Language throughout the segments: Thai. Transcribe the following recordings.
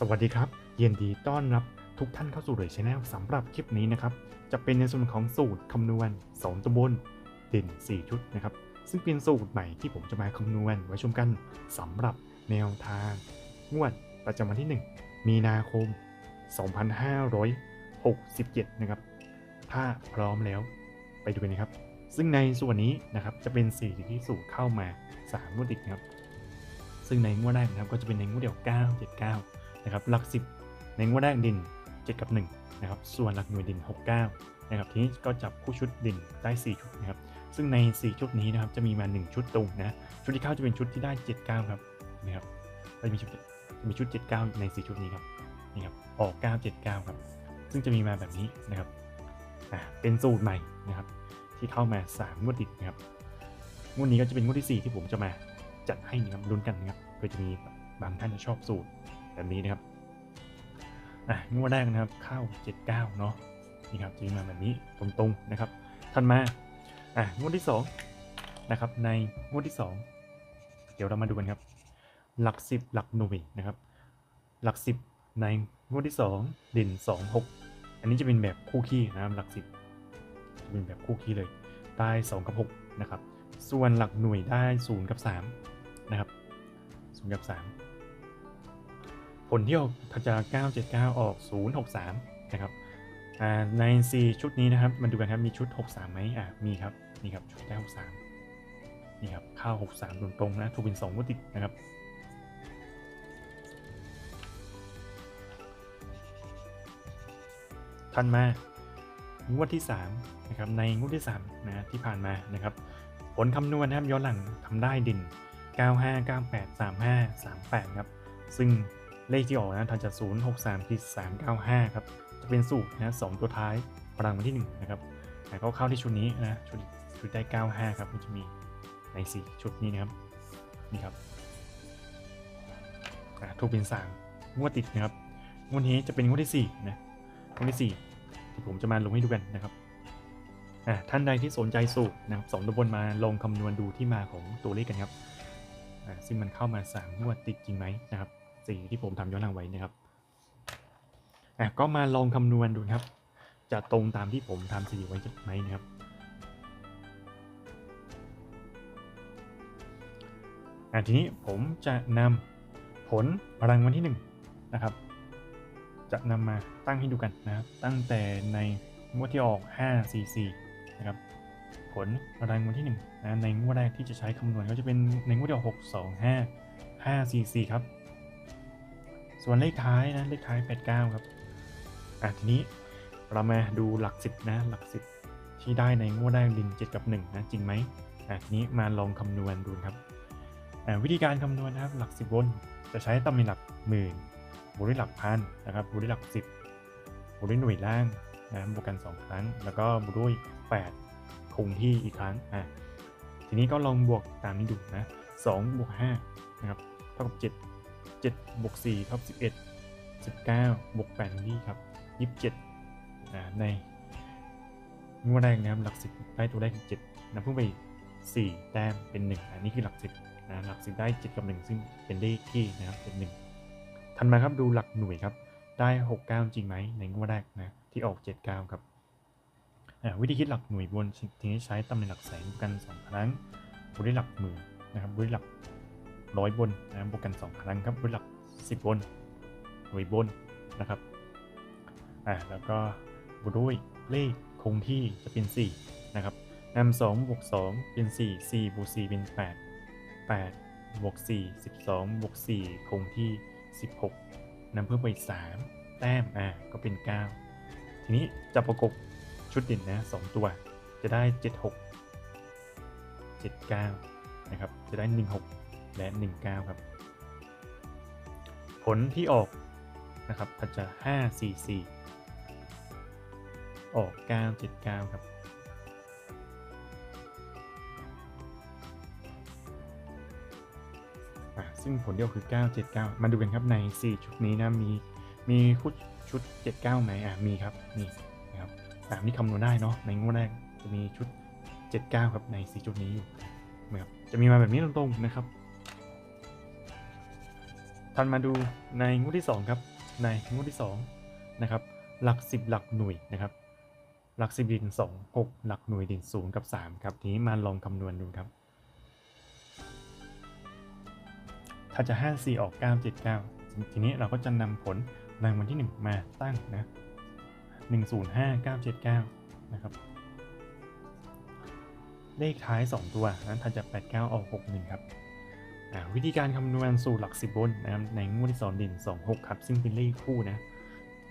สวัสดีครับยินดีต้อนรับทุกท่านเข้าสู่เรยชแนลสำหรับคลิปนี้นะครับ จะเป็นในส่วนของสูตรคำนวณ2ตัวบนเด่น 4 ชุดนะครับ ซึ่งเป็นสูตรใหม่ที่ผมจะมาคำนวณไว้ชมกันสำหรับแนวทางงวดประจำวันที่ 1 มีนาคม 2567 นะครับ ถ้าพร้อมแล้วไปดูกันนะครับ ซึ่งในส่วนนี้นะครับจะเป็น4ที่สูตรเข้ามา3งวดติดนะครับ ซึ่งในงวดแรกนะครับก็จะเป็นในงวดเดียว 9 7 9 นะครับหลัก 10 ในงวดแรกดิน 7 กับ 1 นะครับ ส่วนหลักหน่วยดิน 69 นะครับ ทีนี้ก็จับคู่ชุดดินได้ 4 ชุดนะครับ ซึ่งใน 4 ชุดนี้นะครับจะมีมา 1 ชุดตรงนะ ชุดที่เข้าจะเป็นชุดที่ได้ 79 ครับนะครับจะมีชุดจะมีชุด 79 ใน 4 ชุดนี้ครับ นี่ครับ ออก 979 ครับ ซึ่งจะมีมาแบบนี้นะครับอ่าเป็นสูตรใหม่นะครับ ที่เข้ามา 3 งวดติดนะครับ งวดนี้ก็จะเป็นงวดที่ 4 ที่ผมจะมาจัดให้นะครับลุ้นกันนะครับเพื่อจะมีบางท่านชอบสูตร แบบนี้นะครับอะงวดแรกนะครับเข้า 79 เนาะนี่ครับจะมีมาแบบนี้ตรงๆนะครับทันมาอะงวดที่2นะครับในงวดที่ 2 เดี๋ยวเรามาดูกันครับ หลัก 10 หลักหน่วยนะครับ หลัก 10 ในงวดที่ 2 เด่น 2 6 อันนี้จะเป็นแบบคู่ขี้นะครับหลัก 10 จะเป็นแบบคู่ขี้เลยได้2กับ6นะครับส่วนหลักหน่วยได้ 0 กับ3นะครับ0กับ3 ผลที่ออกจา979 ออก 063 นะครับใน4ชุดนี้นะครับ มาดูกันครับ มีชุด 63 ไหมอ่ามีครับ นี่ครับ ชุดได้ 63 นี่ครับ ข้าว 63 ตรงๆนะ ถูกเป็น2งวดติดนะครับ ทันมางวดที่ 3 นะครับ ในงวดที่ 3 นะ ที่ผ่านมา นะครับ ผลคำนวณนะครับ ย้อนหลังทำได้ดิน 95 98 35 38 ครับ ซึ่ง เลขที่ออกนะทันจะ0 6 3 395 ครับ จะเป็นสูตรนะสตัวท้ายพลังวันที่ 1 นะครับแต่ก็เข้าที่ชุดนี้นะ ชุดชุดได้ 95 ครับมันจะมีใน 4 ชุดนี้นะครับ นี่ครับถูกเป็น3งวดติดนะครับงวดนี้จะเป็นงวดที่ 4 นะงวดที่ 4 ที่ผมจะมาลงให้ดูกันนะครับท่านใดที่สนใจสูตรนะครับสองตัวบนมาลองคำนวณดูที่มาของตัวเลขกันครับซึ่งมันเข้ามา3งวดติดจริงไหมนะครับ สี่ที่ผมทำย้อนหลังไว้นะครับอะก็มาลองคำนวณดูครับ จะตรงตามที่ผมทำสถิติไว้ไหมนะครับอะทีนี้ผมจะนำผลรางวัลที่1นะครับ จะนำมาตั้งให้ดูกันนะครับ ตั้งแต่ในงวดที่ออก 5 4 4 นะครับ ผลรางวัลที่1นะในงวดแรกที่จะใช้คำนวณก็จะเป็นในงวดที่ออก 6 2 5 5 4 4 ครับ ส่วนเลขท้ายนะเลขท้าย 89 ครับอะทีนี้เรามาดูหลัก10นะหลัก10ที่ได้ในงวดแรกดิน7กับ 1 นะจริงไหมอะทีนี้มาลองคำนวณดูครับอะวิธีการคำนวณนะครับหลัก10บนจะใช้ตำแหน่งหลักหมื่นบวกด้วยหลักพันนะครับบวกด้วยหลักสิบบวกด้วยหน่วยล่างนะบวกกัน 2 ครั้ง แล้วก็บวกด้วย 8 คงที่อีกครั้งอะทีนี้ก็ลองบวกตามนี้ดูนะ2บวก5นะครับเท่ากับ7 7บวก4เท่ากับ11 19บวก8นี่ครับ 27อ่าในงวดแรกนะครับหลัก10ได้ตัวแรก7นะเพิ่งไป 4 แต้มเป็น 1 อันนี้คือหลัก10นะหลัก10ได้ 7 กับ 1 ซึ่งเป็นเลขที่นะครับเป็น1ถัดมาครับดูหลักหน่วยครับ ได้ 69 จริงไหมในงวดแรกนะที่ออก 79 ครับวิธีคิดหลักหน่วยบนทีนี้ใช้ตำแหน่งหลักแสนกัน 2 ครั้งบวกด้วยหลักหมื่นนะครับบวกด้วยหลัก ร้อยบนนะบวกกัน 2 ครั้งครับบวกด้วยหลัก 10บนหน่วยบนนะครับอ่าแล้วก็บวกด้วยเลขคงที่จะเป็น 4 นะครับนำ2บวก2เป็น 4 4บวก4เป็น 8 8บวก4 12บวก4คงที่ 16นำเพิ่มไปอีก3แต้มอ่าก็เป็น 9 ทีนี้จะประกบชุดเด่นนะ2ตัวจะได้ 76 79 นะครับ จะได้ 16 และ 19 ครับ ผลที่ออกนะครับก็จะ 5 4 4 ออก 9 7 9 ครับ ซึ่งผลเดียวคือ 979 มาดูกันครับใน 4 ชุดนี้นะมีมีชุดชุด 79ไหมอะมีครับนี่นะครับตามที่คำนวณได้เนาะในงวดแรกจะมีชุด 79 ครับใน 4 ชุดนี้อยู่นะครับจะมีมาแบบนี้ตรงๆนะครับ ถัดมาดูในงวดที่2ครับในงวดที่2นะครับหลัก 10 หลักหน่วยนะครับหลัก 10ดิน2 6 หลักหน่วยดิน0กับ 3 ครับ ทีนี้มาลองคำนวณดูครับ ถ้าจะ 5 4 ออก 9 7 9 ทีนี้เราก็จะนำผลรางวัลที่ 1 มาตั้งนะ1 0 5 9 7 9 นะครับ เลขท้าย 2 ตัวนั้นถ้าจะ 8 9 ออก 6 1 ครับ วิธีการคำนวณสูตรหลัก10บนนะครับในงวดที่2เด่น2 6ครับ ซึ่งเป็นเลขคู่นะ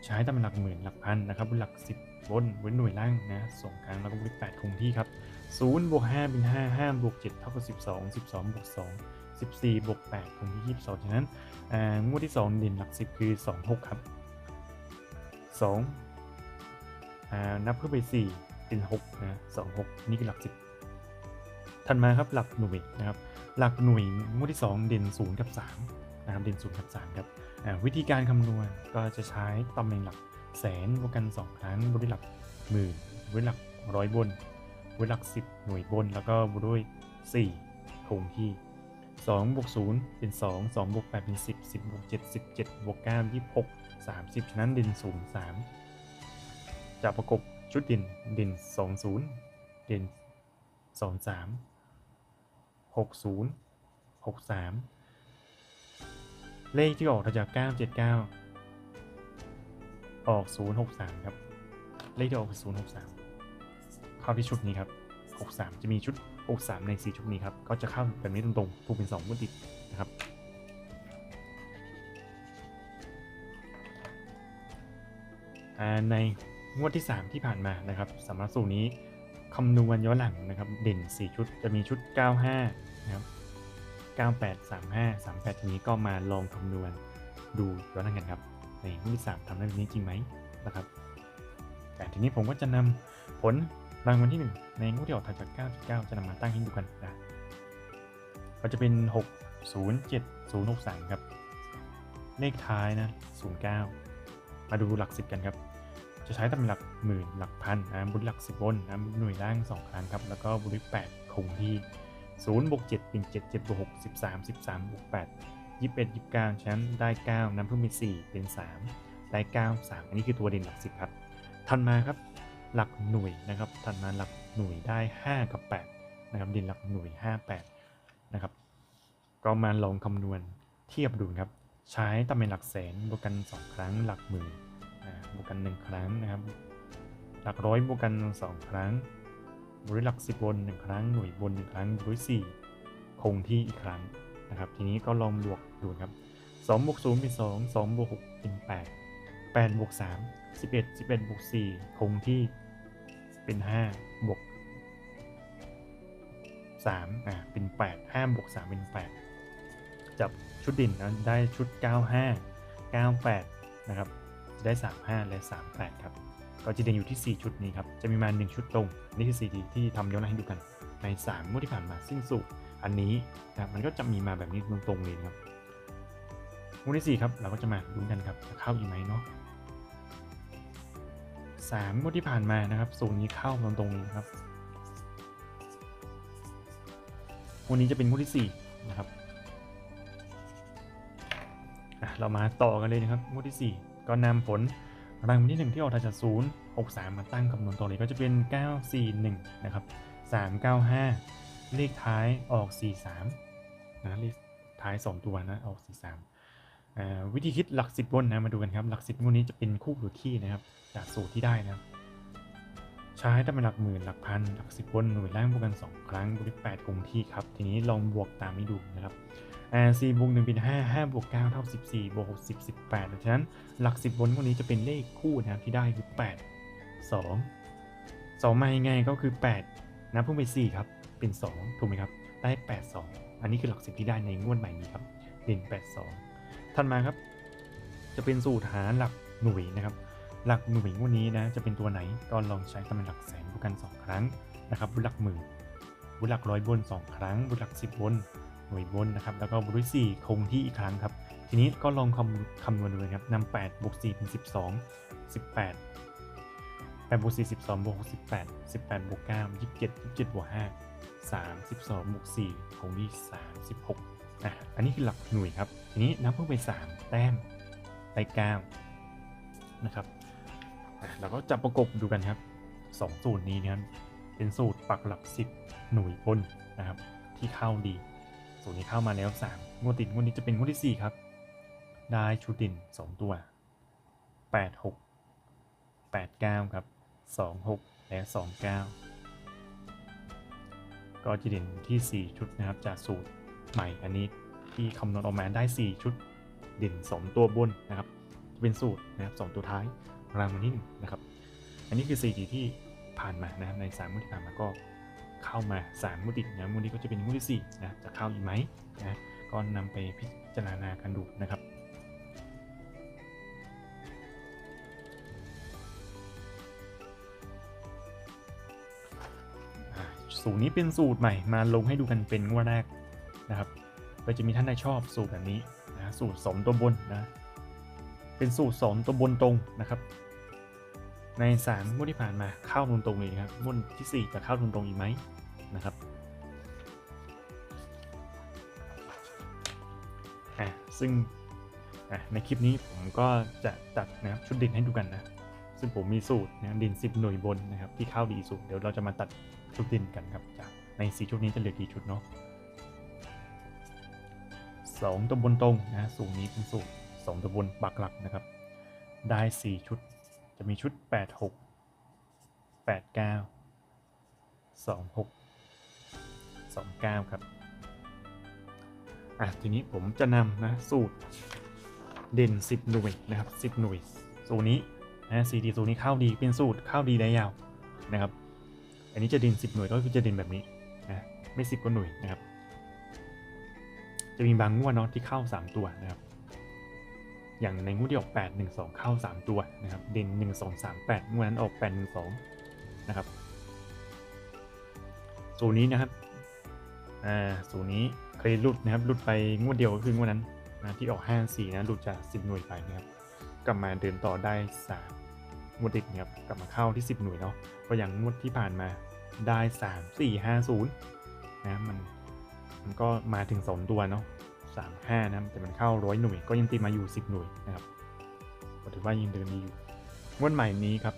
ใช้ตามหลักหมื่นหลักพันนะครับบนหลัก10บนเว้นหน่วยล่างนะสองครั้งแล้วก็บวก8คงที่ครับ0บวก5เป็น5 5บวก7เท่ากับ12 12บสองบวก2 14บสี่บวก8คงที่22ฉะนั้นงวดที่2เด่นหลัก10คือ26ครับ2อ่านับเพิ่มไป4เป็น6นะ26นี่คือหลัก10ถัดมาครับหลักหน่วยนะครับ หลักหน่วยงวดที่ 2 เด่น 0 กับ 3 นะครับ เด่น 0 กับ 3 ครับอ่าวิธีการคำนวณก็จะใช้ตำแหน่งหลักแสนบวกกัน 2 ครั้งบวกด้วยหลักหมื่นบวกด้วยหลักร้อยบนบวกด้วยหลัก 10 หน่วยบน แล้วก็บวกด้วย 4 คงที่2บวก0เป็น 2 2บวก8เป็น 10 10บวก7 17บวก9 26 30 ฉะนั้นเด่น 0 3จะประกบชุดเด่นเด่น 2 0 เด่น 2 3หกศูนย์หกสามเลขที่ออกจากเก้าเจ็ดเก้าออกศูนย์หกสามครับ เลขที่ออกคือศูนย์หกสามเข้าที่ชุดนี้ครับหกสามจะมีชุดหกสามในสี่ชุดนี้ครับ ก็จะเข้าแบบนี้ตรงๆ ถูกเป็นสองงวดติดนะครับในงวดที่ 3 ที่ผ่านมานะครับสำหรับสูตรนี้ คำนวณย้อนหลังนะครับเด่น 4 ชุดจะมีชุด 95 นะครับ 98 35 38 ทีนี้ก็มาลองคำนวณดูย้อนหลังกันครับในงวดที่3ทำได้แบบนี้จริงไหมนะครับแต่ทีนี้ผมก็จะนำผลรางวัลที่ 1 ในงวดที่ออกถัดจาก 9.9 จะนำมาตั้งให้ดูกันนะก็จะเป็น 6 0 7 0 6 3 ครับ เลขท้ายนะ 09 มาดูหลัก 10 กันครับ จะใช้ตำหน่งหลักหมื่นหลักพันนะบุญหลักสิบบนนะหน่วยล่างสองครั้งครับ แล้วก็บุญแปดคงที่ศูนย์บวกเจ็ดเป็นเจ็ดเจ็ดบวกหกสิบสามสิบสามบวกแปดยี่สิบเอ็ดยี่สิบเก้าฉะนั้นได้เก้าน้ำเพิ่มเป็นสี่เป็นสามได้เก้าสามอันนี้คือตัวเด่นหลักสิบครับถัดมาครับหลักหน่วยนะครับถัดมาหลักหน่วยได้ห้ากับแปดนะครับเด่นหลักหน่วยห้าแปดนะครับก็มาลองคำนวณเทียบดูครับ ใช้ตำแหน่งหลักแสนบวกกันสองครั้งหลักหมื่น บวกกัน1ครั้งนะครับ หลักร้อยบวกกัน 2 ครั้งบวกด้วยหลัก10บน1ครั้งหน่วยบน1ครั้งบวกด้วย4คงที่อีกครั้งนะครับ ทีนี้ก็ลองบวกดูครับ2บวก0เป็น2 2บวก6เป็น8 8บวก3 11 11บวก4คงที่เป็น5บวก3อ่าเป็น8 5บวก3เป็น8จับชุดดินนะได้ชุด95 98นะครับ จะได้ 35 และ 38 ครับ ก็จะเด่นอยู่ที่ 4 ชุดนี้ครับ จะมีมา 1 ชุดตรง นี่คือ4ทีที่ทำย้อนหลังให้ดูกัน ใน3งวดที่ผ่านมาสิ้นสุดอันนี้นะครับมันก็จะมีมาแบบนี้ตรงๆเลยนะครับงวดที่4ครับเราก็จะมาลุ้นกันครับจะเข้าอีกไหมเนาะ3งวดที่ผ่านมานะครับสูตรนี้เข้าตรงๆนี้ครับวันนี้จะเป็นงวดที่ 4 นะครับเรามาต่อกันเลยนะครับงวดที่ 4 ก็นำผลรางวัลที่ 1 ที่ออกจากศูนย์6 3มมาตั้งคำนวณต่อเลยก็จะเป็น 941 นะครับ 395 เลขท้ายออก 43 นะเลขท้าย 2 ตัวนะออก 43อ่าวิธีคิดหลัก 10บนนะมาดูกันครับ หลัก 10งวดนี้จะเป็นคู่หรือขี้นะครับ จากสูตรที่ได้นะครับ ใช้ถ้าเป็นหลักหมื่นหลักพันหลักสิบบนหน่วยล่างบวกกัน 2 ครั้งบวกด้วย8คงที่ครับ ทีนี้ลองบวกตามนี้ดูนะครับ อ่า4บวก1เป็น5 5บวก9เท่า14บวก6 10 18ดังนั้นหลัก 10บนพวกนี้จะเป็นเลขคู่นะครับที่ได้คือ 8 2 2มายังไงก็คือ 8นะเพิ่มไป4ครับเป็น 2 ถูกไหมครับ ได้ 8 2 อันนี้คือหลัก10ที่ได้ในงวดใหม่นี้ครับเด่น8 2ถัดมาครับ จะเป็นสูตรหาหลักหน่วยนะครับ หลักหน่วยงวดนี้นะจะเป็นตัวไหนก็ลองใช้ตำแหน่งหลักแสนบวกกัน 2 ครั้งนะครับบนหลักหมื่นบนหลักร้อยบน 2 ครั้งบนหลัก 10บน หน่วยบนนะครับ แล้วก็บวกด้วย4คงที่อีกครั้งครับ ทีนี้ก็ลองคำคำนวณดูนะครับนำ8บวก4เป็น 12 18 8บวก4 12บวก6 18 18บวก9 27 27บวก5 32บวก4คงที่36อะอันนี้คือหลักหน่วยครับ ทีนี้นับเพิ่มไปสามแต้มได้เก้านะครับเราก็จะประกบดูกันครับสองสูตรนี้นะครับเป็นสูตรปักหลักสิบหน่วยบนนะครับ ที่เข้าดี สูตรนี้เข้ามาแล้วสามงวดติดงวดนี้จะเป็นงวดที่สี่ครับ ได้ชุดด่นสองตัวแปดหกแปดเก้าครับสองหกและสองเก้าก็จะเด่นที่4ชุดนะครับจากสูตรใหม่อันนี้ที่คำนวณออกมาได้4ชุดเด่น2ตัวบนนะครับจะเป็นสูตรนะครับสองตัวท้ายรางวัลที่หนึ่งนะครับ อันนี้คือ4ทีที่ผ่านมานะครับใน3มุดที่ผ่านมาก็ เข้ามา3มุดติดนะมุดนี้ก็จะเป็นมุดที่4นะจะเข้าอีกไหมนะก็นำไปพิจารณากันดูนะครับสูตรนี้เป็นสูตรใหม่มาลงให้ดูกันเป็นงวดแรกนะครับก็จะมีท่านใดชอบสูตรแบบนี้นะสูตรสมตัวบนนะเป็นสูตรสองตัวบนตรงนะครับ ในสามงวดที่ผ่านมาเข้าตรงๆเลยครับงวดที่ 4 จะเข้าตรงๆอีกไหมนะครับอะซึ่งอะในคลิปนี้ผมก็จะตัดนะครับชุดด่นให้ดูกันนะ ซึ่งผมมีสูตรนะด่น10 หน่วยบนนะครับที่เข้าดีสุดเดี๋ยวเราจะมาตัดชุดด่นกันครับจากในสีชุดนี้จะเหลือกี่ชุดเนาะสองตัวบนตรงนะสูตรนี้เป็นสูตรสองตัวบนปักหลักนะครับ ได้ 4 ชุด จะมีชุด 8 6 8 9 2 6 2 9 ครับ อะ ทีนี้ผมจะนำนะ สูตรเด่น 10 หน่วยนะครับ 10 หน่วย สูตรนี้นะซีดีสูตรนี้เข้าดีเป็นสูตรเข้าดีได้ยาวนะครับ อันนี้จะเด่น 10 หน่วยก็คือจะเด่นแบบนี้นะไม่ 10ก็หน่วยนะครับ จะมีบางงวดเนาะที่เข้า 3 ตัวนะครับ อย่างในงวดที่ออก 8 1 2 เข้า 3 ตัวนะครับเด่น 1 2 3 8งวดนั้นออก 8 1 2 นะครับสูนี้นะครับอ่าสูนี้เคยหลุดนะครับหลุดไปงวดเดียวก็คืองวดนั้นนะที่ออก 5 4 นะหลุดจาก 10 หน่วยไปนะครับกลับมาเดินต่อได้3งวดติดนะครับกลับมาเข้าที่ 10 หน่วยเนาะก็อย่างงวดที่ผ่านมาได้ 3 4 5 0นะมันมันก็มาถึง 2 ตัวเนาะ 3 5นะแต่มันเข้าร้อยหน่วยก็ยังติดมาอยู่ 10 หน่วยนะครับก็ถือว่ายังเดินดีอยู่งวดใหม่นี้ครับ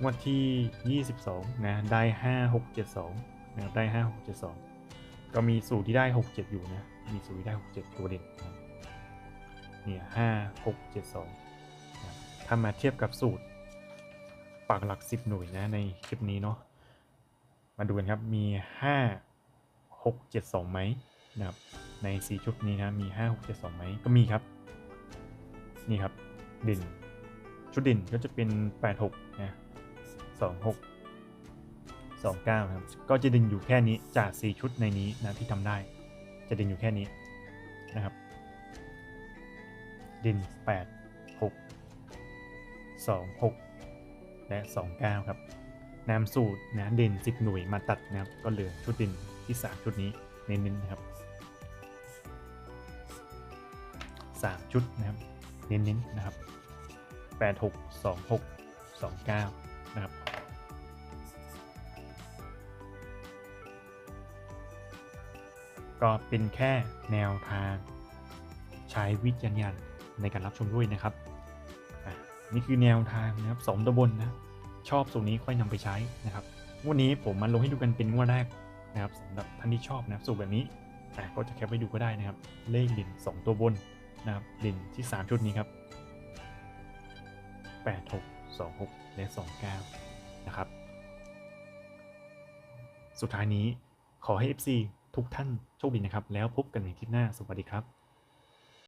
งวดที่ 22นะได้ 5 6 7 2นะครับได้ 5 6 7 2 ก็มีสูตรที่ได้ 6 7 อยู่นะมีสูตรที่ได้ 6 7 ตัวเด่นนะเนี่ยห้าหกเจ็ดสองถ้ามาเทียบกับสูตรปากหลักสิบหน่วยนะในคลิปนี้เนาะมาดูกันครับมีห้าหกเจ็ดสองไหมนะครับ ในสี่ชุดนี้นะมีห้าหกเจ็ดสองไหมก็มีครับ นี่ครับด่นชุดด่นก็จะเป็นแปดหกนะสองหกสองเก้านะครับก็จะด่นอยู่แค่นี้จากสี่ชุดในนี้นะที่ทำได้ จะด่นอยู่แค่นี้นะครับ ดิน 8 6 2 6 และ 29 ครับนำสูตรนะเด่น 10 หน่วยมาตัดนะครับก็เหลือชุดดินที่ 3 ชุดนี้เน้นๆนะครับ 3 ชุดนะครับ เน้นๆนะครับ 8 6 2 6 2 9 นะครับ ก็เป็นแค่แนวทางใช้วิจารณญาณในการรับชมด้วยนะครับอะนี่คือแนวทางนะครับสองตะบนนะ ชอบสูตรนี้ค่อยนำไปใช้นะครับงวันนี้ผมมาลงให้ดูกันเป็นงวดแรกนะครับสำหรับท่านที่ชอบนะครับสูตรแบบนี้อะก็จะแคปไว้ดูก็ได้นะครับ เลขเด่น2ตัวบน นะครับลินที่ 3 ชุดนี้ครับ 8 6 2 6 และ 29 นะครับ สุดท้ายนี้ขอให้ FC ทุกท่านโชคดีนะครับ แล้วพบกันในคลิปหน้า สวัสดีครับ